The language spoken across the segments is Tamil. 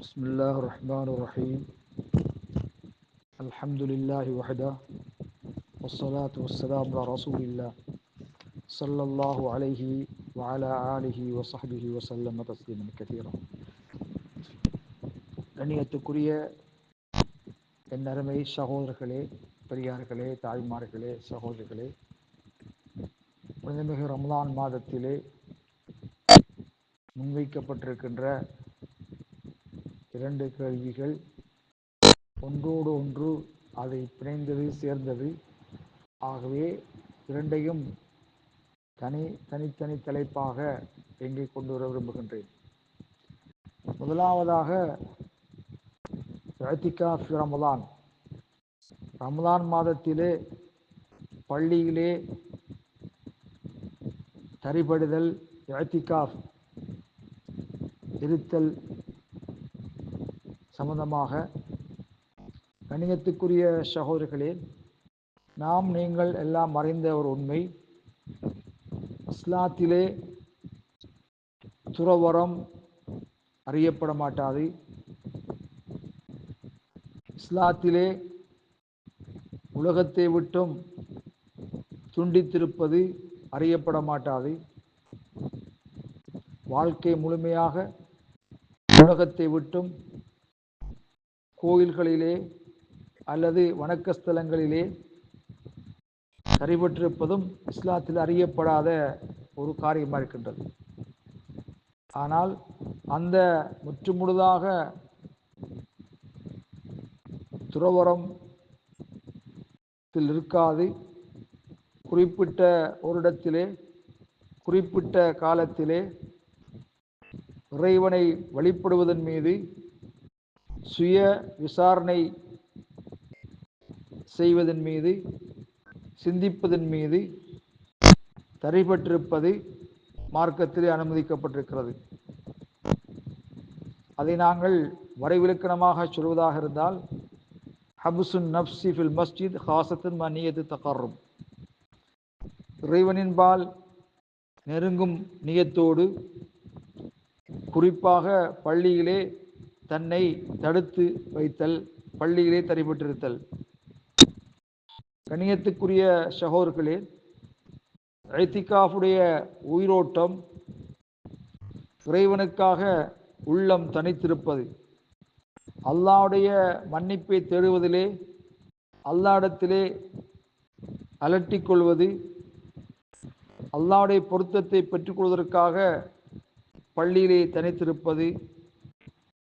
بسم الله الرحمن الرحيم الحمد لله وحده والصلاة والسلام على رسول الله صلى الله عليه وعلى آله وصحبه وسلم تسليما كثيرا கண்ணியத்துக்குரிய என் அருமை சகோதரர்களே பெரியார்களே தாய்மார்களே சகோதரிகளே புனிதமிகு ரமலான் மாதத்திலே முன்வைக்கப்பட்டிருக்கின்ற இரண்டு கேள்விகள் ஒன்றோடு ஒன்று அதை பிணைந்தது சேர்ந்தது. ஆகவே இரண்டையும் தனி தனித்தனி தலைப்பாக எங்கே கொண்டு வர விரும்புகின்றேன். முதலாவதாக இஅ்திகாஃப் ரமதான் ரமலான். ரமலான் மாதத்திலே பள்ளியிலே தரிபடுதல் இஅ்திகாஃப் இருத்தல் சம்பந்தமாக கணியத்துக்குரிய சகோதரர்களே நாம் நீங்கள் எல்லாம் மறைந்த ஒரு உண்மை. இஸ்லாத்திலே துறவரம் அறியப்பட மாட்டாது. இஸ்லாத்திலே உலகத்தை விட்டும் துண்டித்திருப்பது அறியப்பட மாட்டாது. வாழ்க்கை முழுமையாக உலகத்தை விட்டும் கோயில்களிலே அல்லது வணக்கஸ்தலங்களிலே சரிபற்றிருப்பதும் இஸ்லாத்தில் அறியப்படாத ஒரு காரியமாக இருக்கின்றது. ஆனால் அந்த முற்றுமுழுதாக துறவரம் இருக்காது. குறிப்பிட்ட ஒரு இடத்திலே குறிப்பிட்ட காலத்திலே இறைவனை வழிபடுவதன் மீது சுய விசாரணை செய்வதன் மீது சிந்திப்பதன் மீது தடைபட்டிருப்பது மார்க்கத்தில் அனுமதிக்கப்பட்டிருக்கிறது. அதை நாங்கள் வரைவிலக்கணமாக சொல்வதாக இருந்தால் ஹபுசுன் நப்சி ஃபில் மஸ்ஜித் ஹாசத்தின் மனியது தகரும் இறைவனின்பால் நெருங்கும் நியத்தோடு குறிப்பாக பள்ளியிலே தன்னை தடுத்து வைத்தல் பள்ளியிலே தடைபட்டிருத்தல். கணியத்துக்குரிய சகோதர்களே ஐத்திகாஃபுடைய உயிரோட்டம் இறைவனுக்காக உள்ளம் தனித்திருப்பது. அல்லாவுடைய மன்னிப்பை தேடுவதிலே அல்லாடத்திலே அலட்டிக் கொள்வது அல்லாவுடைய பொருத்தத்தை பெற்றுக்கொள்வதற்காக பள்ளியிலே தனித்திருப்பது.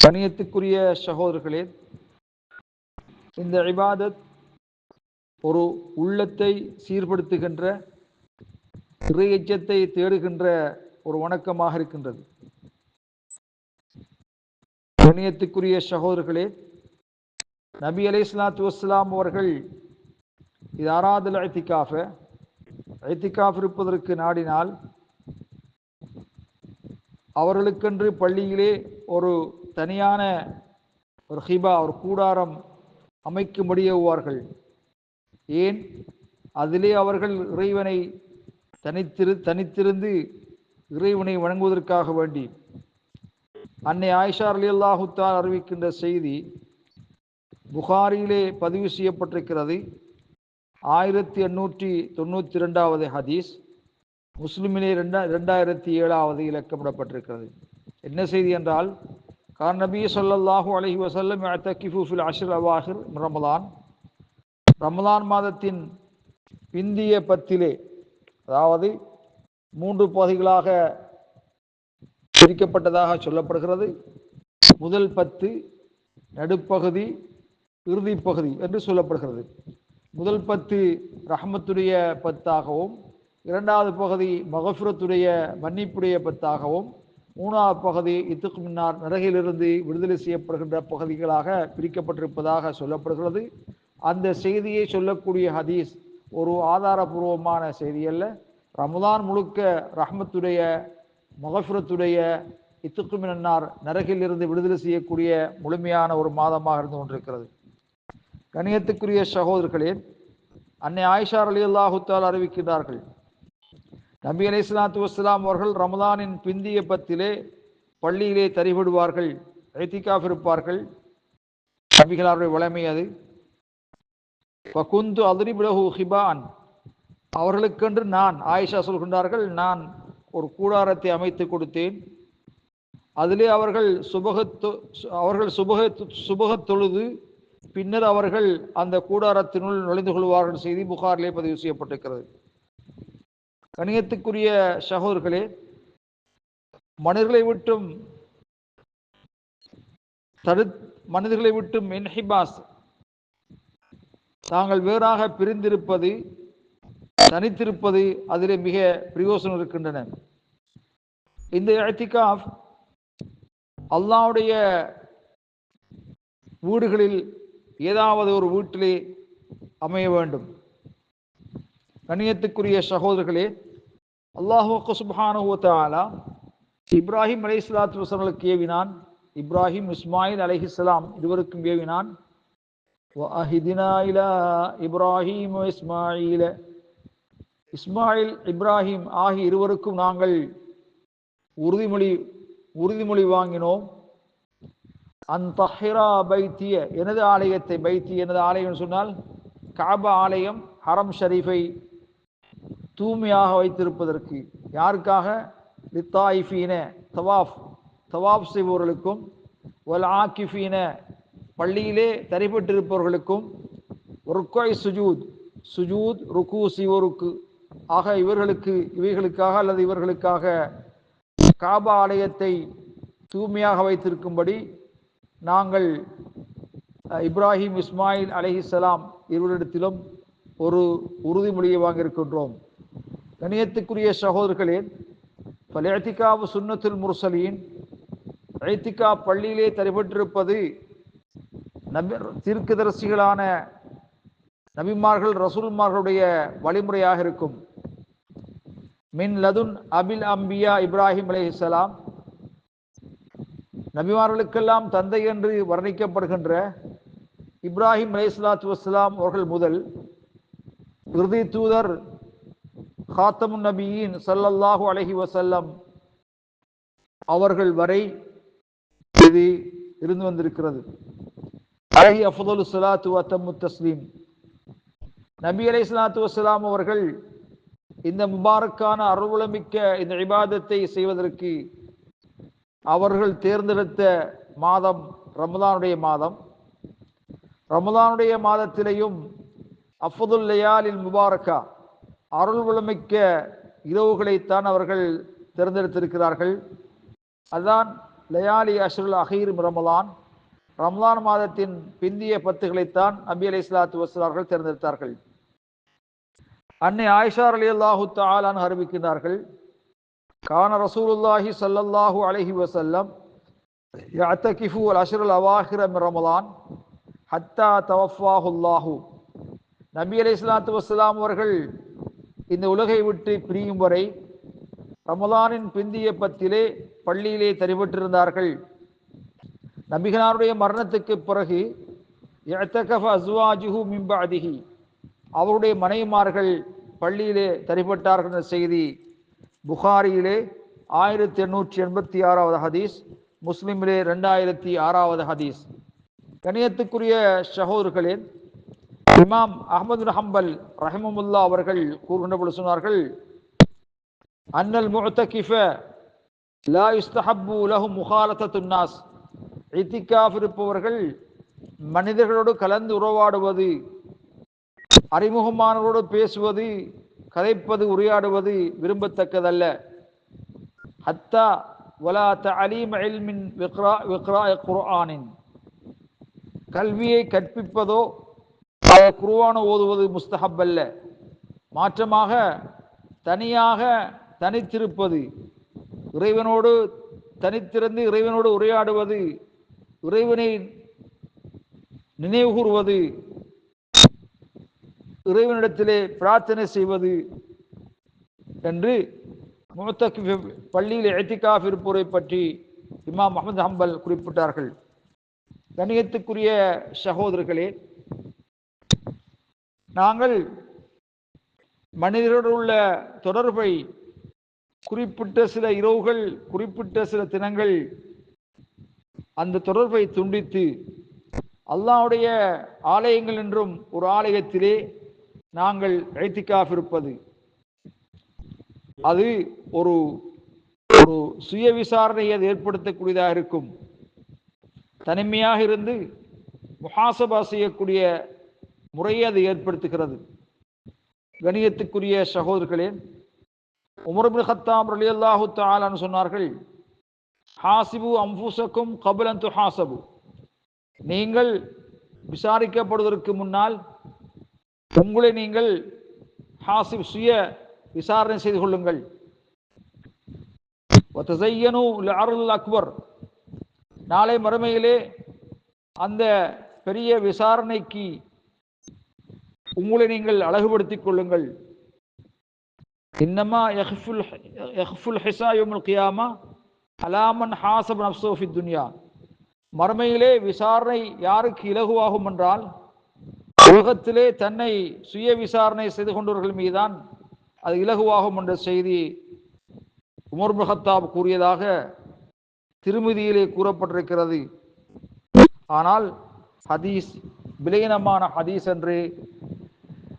கணியத்துக்குரிய சகோதரர்களே இந்த இபாதத் ஒரு உள்ளத்தை சீர்படுத்துகின்ற திரு எச்சத்தை தேடுகின்ற ஒரு வணக்கமாக இருக்கின்றது. கணியத்துக்குரிய சகோதரர்களே நபி அலை இஸ்லாத்து வஸ்லாம் அவர்கள் இது ஆராதல் ஐத்திகாஃப ஐத்திகாஃப் இருப்பதற்கு நாடினால் அவர்களுக்கென்று பள்ளியிலே ஒரு தனியான ஒரு ஹிபா ஒரு கூடாரம் அமைக்க முடியுவார்கள் ஏன்? அதிலே அவர்கள் இறைவனை தனித்திரு தனித்திருந்து இறைவனை வணங்குவதற்காக வேண்டி. அன்னை ஆயிஷா அலி அல்லாஹுத்தார் அறிவிக்கின்ற செய்தி புகாரியிலே பதிவு செய்யப்பட்டிருக்கிறது. ஆயிரத்தி எண்ணூற்றி தொண்ணூற்றி ரெண்டாவது ஹதீஸ் முஸ்லிமிலே ரெண்டா ரெண்டாயிரத்தி ஏழாவது இலக்கமிடப்பட்டிருக்கிறது. என்ன செய்தி என்றால் கார் நபி சொல்லல்லாஹூ அலஹி வசல்லம் தக்கிஃபுஃபில் அஷர் அவாஹிர் ரமலான் ரமலான் மாதத்தின் பிந்திய பத்திலே அதாவது மூன்று பகுதிகளாக பிரிக்கப்பட்டதாக சொல்லப்படுகிறது. முதல் பத்து நடுப்பகுதி இறுதி பகுதி என்று சொல்லப்படுகிறது. முதல் பத்து ரஹமத்துடைய பத்தாகவும் இரண்டாவது பகுதி மகஃபுரத்துடைய மன்னிப்புடைய பத்தாகவும் மூணாவது பகுதி இத்துக்கு முன்னார் நரகிலிருந்து விடுதலை செய்யப்படுகின்ற பகுதிகளாக பிரிக்கப்பட்டிருப்பதாக சொல்லப்படுகிறது. அந்த செய்தியை சொல்லக்கூடிய ஹதீஸ் ஒரு ஆதாரபூர்வமான செய்தி அல்ல. ரமதான் முழுக்க ரஹமத்துடைய மகஃபுரத்துடைய இத்துக்கு மின்னார் நரகிலிருந்து விடுதலை செய்யக்கூடிய முழுமையான ஒரு மாதமாக இருந்து கொண்டிருக்கிறது. கணியத்துக்குரிய சகோதரர்களே அன்னை ஆயிஷார் அலி அல்லாஹுத்தால் அறிவிக்கிறார்கள் நபி அலி இஸ்லாத்து வஸ்லாம் அவர்கள் ரமதானின் பிந்திய பத்திலே பள்ளியிலே தறிவிடுவார்கள் ஐத்திகாஃப் இருப்பார்கள். நபிகளாருடைய வளமை அது. பகுந்து அதிரிபிலகு ஹிபான். அவர்களுக்கென்று நான் ஆயிஷா சொல்கின்றார்கள் நான் ஒரு கூடாரத்தை அமைத்து கொடுத்தேன். அதிலே அவர்கள் சுபகத்து அவர்கள் சுபக சுபகத் தொழுது பின்னர் அவர்கள் அந்த கூடாரத்தினுள் நுழைந்து கொள்வார்கள் செய்தி புகாரிலே பதிவு செய்யப்பட்டிருக்கிறது. கணியத்துக்குரிய சகோதர்களே மனிதர்களை விட்டும் தடு மனிதர்களை விட்டும் இன்ஹிபாஸ் தாங்கள் வேறாக பிரிந்திருப்பது தனித்திருப்பது அதிலே மிக பிரயோசனம் இருக்கின்றன. இந்த இத்திகாஃப் அல்லாவுடைய வீடுகளில் ஏதாவது ஒரு வீட்டிலே அமைய வேண்டும். கணியத்துக்குரிய சகோதரர்களே அல்லாஹுக்கு சுபானுவத்தாலா இப்ராஹிம் அலி இஸ்லாத்து வசங்களுக்கு ஏவினான். இப்ராஹிம் இஸ்மாயில் அலஹி இஸ்லாம் இருவருக்கும் ஏவினான். இப்ராஹிம் இஸ்மாயில. இஸ்மாயில் இப்ராஹிம் ஆகிய இருவருக்கும் நாங்கள் உறுதிமொழி உறுதிமொழி வாங்கினோம். அந்தஹிரா பைத்திய எனது ஆலயத்தை பைத்திய எனது ஆலயம்னு சொன்னால் காபா ஆலயம் ஹரம் ஷரீஃபை தூய்மையாக வைத்திருப்பதற்கு யாருக்காக? லித்தாயிஃபீன தவாஃப். தவாஃப் செய்பவர்களுக்கும் ஒல் ஆக்கிஃபீன பள்ளியிலே தரிப்பட்டிருப்பவர்களுக்கும் ருக்கோய் சுஜூத். சுஜூத் ருக்கு சிவருக்கு ஆக இவர்களுக்கு இவைகளுக்காக அல்லது இவர்களுக்காக காபா ஆலயத்தை தூய்மையாக வைத்திருக்கும்படி நாங்கள் இப்ராஹிம் இஸ்மாயில் அலைஹிஸ்ஸலாம் இருவரிடத்திலும் ஒரு உறுதிமொழியை வாங்கியிருக்கின்றோம். கணியத்துக்குரிய சகோதரர்களே பலேத்திகாவு சுன்னத்துல் முர்சலீன் ஐத்திகா பள்ளியிலே தரிபட்டிருப்பது நபி தீர்க்கதரிசிகளான நபிமார்கள் ரசூல்மார்களுடைய வழிமுறையாக இருக்கும். மின் லதுன் அபில் அம்பியா இப்ராஹிம் அலைஹிஸ்ஸலாம் நபிமார்களுக்கெல்லாம் தந்தை என்று வர்ணிக்கப்படுகின்ற இப்ராஹிம் அலைஹிஸ்ஸலாத்து வஸ்லாம் அவர்கள் முதல் இறுதி தூதர் ஹாத்தமு நபியின் சல்லல்லாஹு அலஹி வசல்லம் அவர்கள் வரை இது இருந்து வந்திருக்கிறது. அலஹி அஃதலு சலாத்து வ தஸ்லீம். நபி அலை சலாத்து வசலாம் அவர்கள் இந்த முபாரக்கான அருள்மிக்க இந்த இபாதத்தை செய்வதற்கு அவர்கள் தேர்ந்தெடுத்த மாதம் ரமதானுடைய மாதம். ரமதானுடைய மாதத்திலேயும் அஃபதுல் லயாலில் முபாரக்கா. அருள் வளமிக்க இரவுகளைத்தான் அவர்கள் தேர்ந்தெடுத்திருக்கிறார்கள். அதுதான் லயாலி அஷ்ருல் அஹீரும் ரமலான். ரம்லான் மாதத்தின் பிந்திய பத்துகளைத்தான் நபி அலி இஸ்லாத்து வசலார்கள் தேர்ந்தெடுத்தார்கள். அன்னை ஆயிஷார் அலி அல்லாஹு தாலான் அறிவிக்கின்றார்கள் கான ரசூலுல்லாஹி சல்லல்லாஹூ அலஹி வசல்லம் அத்தகிஃபு அல் அஷ்ருல் அவாஹிரம் ரமலான் ஹத்தா தவஃபாஹுல்லாஹூ. நபி அலி இஸ்லாத்து வசலாம் அவர்கள் இந்த உலகை விட்டு பிரியும் வரை ரமலானின் பிந்திய பத்திலே பள்ளியிலே தரிபட்டிருந்தார்கள் நபிகனாருடைய மரணத்துக்கு பிறகு எத்தகஃப அஸ்வாஜுஹு மின் அதிகி அவருடைய மனைவிமார்கள் பள்ளியிலே தரிபட்டார்கள் என்ற செய்தி புகாரியிலே ஆயிரத்தி எண்ணூற்றி எண்பத்தி ஆறாவது ஹதீஸ் முஸ்லிமிலே ரெண்டாயிரத்தி ஆறாவது ஹதீஸ். கணியத்துக்குரிய சகோதரர்களே இமாம் அஹமது ஹம்பல் ரஹிமமுல்லா அவர்கள் கூறுகின்ற பொழுது சொன்னார்கள் அன்னல் முஅத்தகிஃப லா இஸ்தஹப்பு உலகு முகாலத்தத்து நாஸ். இத்திகாஃப் இருப்பவர்கள் மனிதர்களோடு கலந்து உறவாடுவது அறிமுகமானவரோடு பேசுவது கதைப்பது உரையாடுவது விரும்பத்தக்கதல்ல. ஹத்தா வலா தலீம் அல்மின் விக்ரா விக்ரா குர்ஆனின். கல்வியை கற்பிப்பதோ குருவானை ஓதுவது முஸ்தஹப் அல்ல மாற்றமாக தனியாக தனித்திருப்பது. இறைவனோடு தனித்திருந்து இறைவனோடு உரையாடுவது. இறைவனை நினைவு கூறுவது. இறைவனிடத்திலே பிரார்த்தனை செய்வது என்று முத்தக் பள்ளியில் எத்திகாஃப் இருப்போரை பற்றி இமாம் அஹமது ஹம்பல் குறிப்பிட்டார்கள். கணியத்துக்குரிய சகோதரர்களே நாங்கள் மனிதரோடு உள்ள தொடர்பை குறிப்பிட்ட சில இரவுகள் குறிப்பிட்ட சில தினங்கள் அந்த தொடர்பை துண்டித்து அல்லாவுடைய ஆலயங்கள் என்றும் ஒரு ஆலயத்திலே நாங்கள் ஐத்திகாஃப் இருப்பது. அது ஒரு ஒரு சுய விசாரணையை அது ஏற்படுத்தக்கூடியதாக இருக்கும். தனிமையாக இருந்து முகாசபா செய்யக்கூடிய முறையை அது ஏற்படுத்துகிறது. கணியத்துக்குரிய சகோதரர்களே உமர்பின் ஹத்தாம் ரலி அல்லாஹு தாலான்னு சொன்னார்கள் ஹாசிபு அம்புசக்கும் கபுலந்து ஹாசபு நீங்கள் விசாரிக்கப்படுவதற்கு முன்னால் உங்களை நீங்கள் ஹாசிப் சுய விசாரணை செய்து கொள்ளுங்கள். அக்பர். நாளை மறுமையிலே அந்த பெரிய விசாரணைக்கு உங்களை நீங்கள் அழகுபடுத்திக் கொள்ளுங்கள். இன்னமா யஹ்ஃபுல் யஹ்ஃபுல் ஹிசா கியாமா அலாமன் ஹாசப் நப்சோஃபி துன்யா. மறுமையிலே விசாரணை யாருக்கு இலகுவாகும் என்றால் உலகத்திலே தன்னை சுய விசாரணை செய்து கொண்டவர்கள் மீதுதான் அது இலகுவாகும் என்ற செய்தி உமர் முகத்தாப் கூறியதாக திருமதியிலே கூறப்பட்டிருக்கிறது. ஆனால் ஹதீஸ் விலையினமான ஹதீஸ் என்று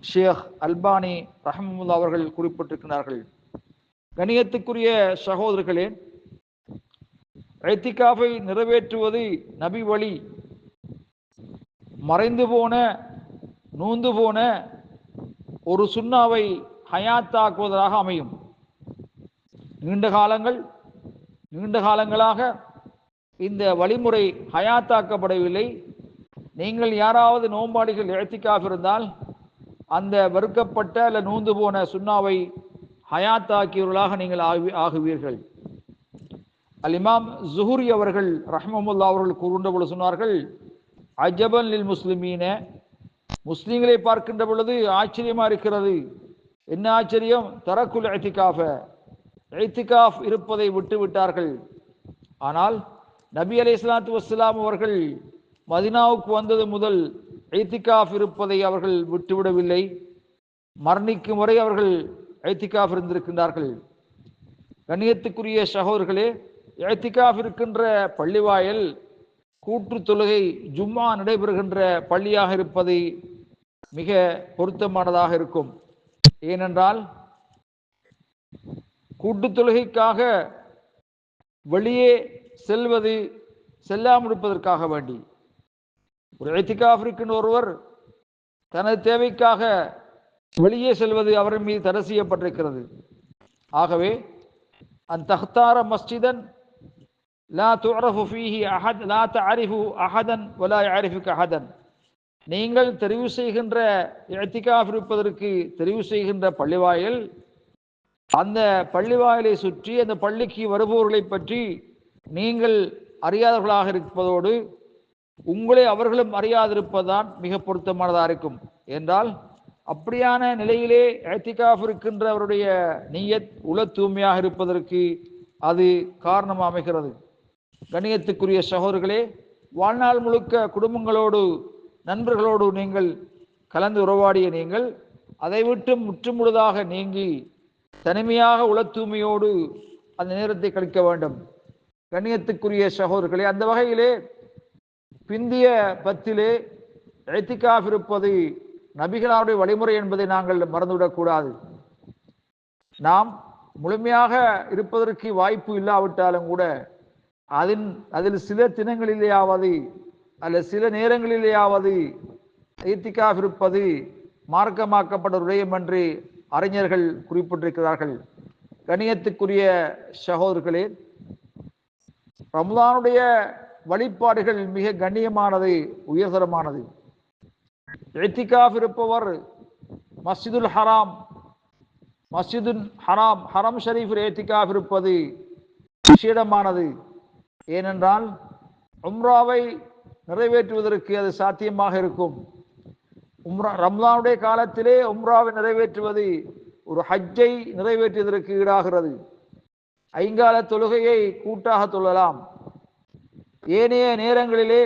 ஷேக் அல்பானி ரஹமுல்லா அவர்கள் குறிப்பிட்டிருக்கிறார்கள். கணியத்துக்குரிய சகோதரர்களே ஐத்திகாஃபை நிறைவேற்றுவது நபி வழி. மறைந்து போன நூந்து போன ஒரு சுண்ணாவை ஹயாத்தாக்குவதாக அமையும். நீண்ட காலங்கள் நீண்ட காலங்களாக இந்த வழிமுறை ஹயாத்தாக்கப்படவில்லை. நீங்கள் யாராவது நோம்பாடிகள் எழுத்திக்காக இருந்தால் அந்த வெறுக்கப்பட்ட அல்ல நூந்து போன சுண்ணாவை ஹயாத்தாக்கியவர்களாக நீங்கள் ஆகி ஆகுவீர்கள். அல் இமாம் ஜுஹூரி அவர்கள் ரஹ்மமுல்லா அவர்கள் கூறுகின்ற பொழுது சொன்னார்கள் அஜபன் லில் முஸ்லிமீன. முஸ்லீம்களை பார்க்கின்ற பொழுது ஆச்சரியமா இருக்கிறது. என்ன ஆச்சரியம்? தரக்குல் ஐத்திகாஃப ஐத்திகாஃப் இருப்பதை விட்டு விட்டார்கள். ஆனால் நபி அலை இஸ்லாத்து வஸ்லாம் அவர்கள் மதினாவுக்கு வந்தது முதல் ஐத்திகாஃப் இருப்பதை அவர்கள் விட்டுவிடவில்லை. மரணிக்கும் வரை அவர்கள் ஐத்திகாஃப் இருந்திருக்கின்றார்கள். கண்ணியத்துக்குரிய சகோதரர்களே ஐத்திகாஃப் இருக்கின்ற பள்ளிவாயல் கூற்று தொழுகை ஜும்மா நடைபெறுகின்ற பள்ளியாக இருப்பதை மிக பொருத்தமானதாக இருக்கும். ஏனென்றால் கூட்டு தொழுகைக்காக வெளியே செல்வது செல்லாமல் இருப்பதற்காக வேண்டி. ஒரு ஐத்திகாஃப் இருக்கின்ற ஒருவர் தனது தேவைக்காக வெளியே செல்வது அவரின் மீது தடை செய்யப்பட்டிருக்கிறது. ஆகவே அந்த தஹ்தார மஸ்ஜிதன் லா துரஃபு ஃபீஹி அஹத் லா தஅரிஃபு அஹதன் வலா யஅரிஃபுக அஹதன். நீங்கள் தெரிவு செய்கின்ற எத்திகாஃப் இருப்பதற்கு தெரிவு செய்கின்ற பள்ளிவாயல் அந்த பள்ளிவாயலை சுற்றி அந்த பள்ளிக்கு வருபவர்களை பற்றி நீங்கள் அறியாதவர்களாக இருப்பதோடு உங்களை அவர்களும் அறியாதிருப்பதுதான் மிக பொருத்தமானதாக இருக்கும். என்றால் அப்படியான நிலையிலே ஏத்திகாஃப் இருக்கின்றவருடைய நீயத் உல தூய்மையாக இருப்பதற்கு அது காரணம் அமைகிறது. கணியத்துக்குரிய சகோதரர்களே வாழ்நாள் முழுக்க குடும்பங்களோடு நண்பர்களோடு நீங்கள் கலந்து உறவாடிய நீங்கள் அதை விட்டு முற்றுமுழுதாக நீங்கி தனிமையாக உல தூய்மையோடு அந்த நேரத்தை கழிக்க வேண்டும். கண்ணியத்துக்குரிய சகோதரர்களே அந்த வகையிலே பிந்திய பத்திலே எழுத்திக்காக இருப்பது நபிகளாருடைய வழிமுறை என்பதை நாங்கள் மறந்துவிடக்கூடாது நாம் முழுமையாக இருப்பதற்கு வாய்ப்பு இல்லாவிட்டாலும் கூட அதன் அதில் சில தினங்களிலேயாவது அல்ல சில நேரங்களிலேயாவது ஈத்திக்காக இருப்பது மார்க்கமாக்கப்பட்ட விடயம் என்று அறிஞர்கள் குறிப்பிட்டிருக்கிறார்கள். கணியத்துக்குரிய சகோதரர்களே ரம்லானுடைய வழிபாடுகள் மிக கண்ணியமானது உயர்தரமானது. எத்திகாஃப் இருப்பவர் மஸ்ஜிதுல் ஹராம் மஸ்ஜிதுல் ஹராம் ஹரம் ஷரீஃபில் ஏத்திகாஃப் இருப்பது விசேடமானது ஏனென்றால் உம்ராவை நிறைவேற்றுவதற்கு அது சாத்தியமாக இருக்கும். உம்ரா ரம்லானுடைய காலத்திலே உம்ராவை நிறைவேற்றுவது ஒரு ஹஜ்ஜை நிறைவேற்றுவதற்கு ஈடாகிறது. ஐங்கால தொழுகையை கூட்டாக தொழலாம். ஏனைய நேரங்களிலே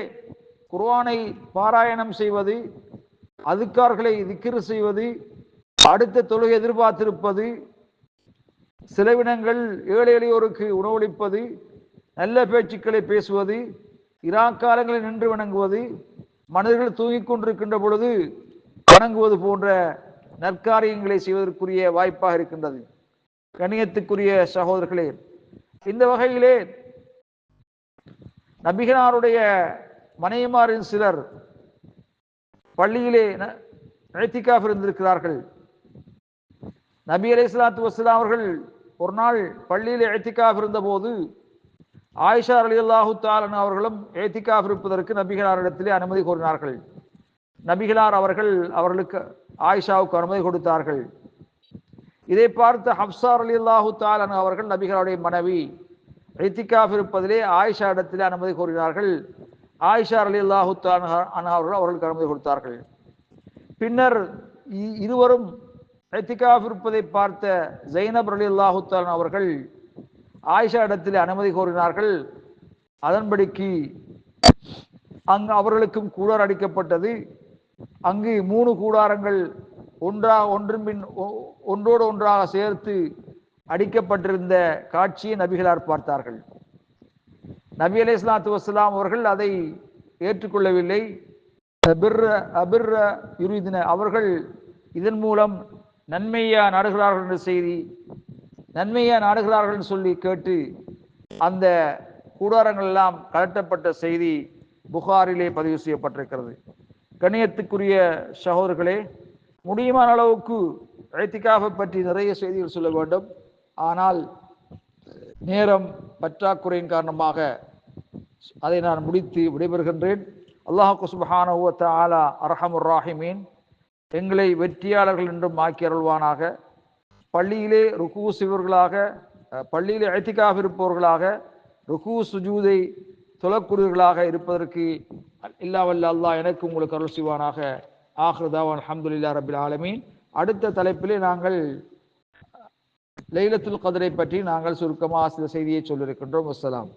குர்வானை பாராயணம் செய்வது அதுக்கார்களை திக்கிரு செய்வது அடுத்த தொழுகை எதிர்பார்த்திருப்பது செலவினங்கள் ஏழை எளியோருக்கு உணவளிப்பது நல்ல பேச்சுக்களை பேசுவது இராக்காலங்களில் நின்று வணங்குவது மனிதர்கள் தூங்கிக் கொண்டிருக்கின்ற பொழுது வணங்குவது போன்ற நற்காரியங்களை செய்வதற்குரிய வாய்ப்பாக இருக்கின்றது. கணியத்துக்குரிய சகோதரர்களே இந்த வகையிலே நபிகனாருடைய மனைவிமாரின் சிலர் பள்ளியிலே இழத்திக்காக இருந்திருக்கிறார்கள். நபி அலை இஸ்லாத்து வசலாம் அவர்கள் ஒரு நாள் பள்ளியில் எழுத்திக்காக இருந்தபோது ஆயிஷா அலி அல்லாஹு தாலன் அவர்களும் எழுத்திக்காக இருப்பதற்கு நபிகளாரிடத்திலே அனுமதி கோரினார்கள். நபிகளார் அவர்கள் அவர்களுக்கு ஆயிஷாவுக்கு அனுமதி கொடுத்தார்கள். இதை பார்த்த ஹப்சார் அலி அல்லாஹு தாலன் அவர்கள் நபிகளாருடைய மனைவி எழுத்திக்காக இருப்பதிலே ஆயிஷா இடத்திலே அனுமதி கோரினார்கள் ஆயிஷா அலி அல்லாஹு அவர்கள் அவர்களுக்கு அனுமதி கொடுத்தார்கள். பின்னர் இ- இருவரும் எத்திகாஃப் இருப்பதை பார்த்த ஜைனப் அலி அல்லாஹுத்தாலன் அவர்கள் ஆயிஷா இடத்தில் அனுமதி கோரினார்கள் அதன்படிக்கு அங்கு அவர்களுக்கும் கூடார் அடிக்கப்பட்டது. அங்கு மூணு கூடாரங்கள் ஒன்றாக ஒன்றின் பின் ஒ- ஒன்றோடு ஒன்றாக சேர்த்து அடிக்கப்பட்டிருந்த காட்சியை நபிகளார் பார்த்தார்கள். நபி அலி இஸ்லாத்து வசலாம் அவர்கள் அதை ஏற்றுக்கொள்ளவில்லை. அபிர்ர அபிர்ர யுரிதின அவர்கள் இதன் மூலம் நன்மையா நாடுகிறார்கள் என்ற செய்தி நன்மையா நாடுகிறார்கள் சொல்லி கேட்டு அந்த கூடாரங்கள் எல்லாம் கலட்டப்பட்ட செய்தி புகாரிலே பதிவு செய்யப்பட்டிருக்கிறது. கணியத்துக்குரிய சகோதரர்களே முடியுமான அளவுக்கு எழுத்திக்காக பற்றி நிறைய செய்திகள் சொல்ல வேண்டும். ஆனால் நேரம் பற்றாக்குறையின் காரணமாக அதை நான் முடித்து விடைபெறுகின்றேன். அல்லாஹு சுபஹானஹு ஆலா தஆலா அர்ஹமுர் ராஹிமீன். எங்களை வெற்றியாளர்கள் என்றும் ஆக்கி அருள்வானாக. பள்ளியிலே ருக்கு சிவர்களாக பள்ளியிலே அழைத்திக்காக இருப்பவர்களாக ருக்கு சுஜூதை தொழக்கூடியவர்களாக இருப்பதற்கு இல்லாவல்ல அல்லாஹ் எனக்கு உங்களுக்கு அருள் செய்வானாக. ஆஹ்ருதாவான் அஹமதுல்லா ரபில் ஆலமீன். அடுத்த தலைப்பிலே நாங்கள் லைலத்துல் கதரை பற்றி நாங்கள் சுருக்கமாக சில செய்தியை சொல்லியிருக்கின்றோம் அஸ்லாம்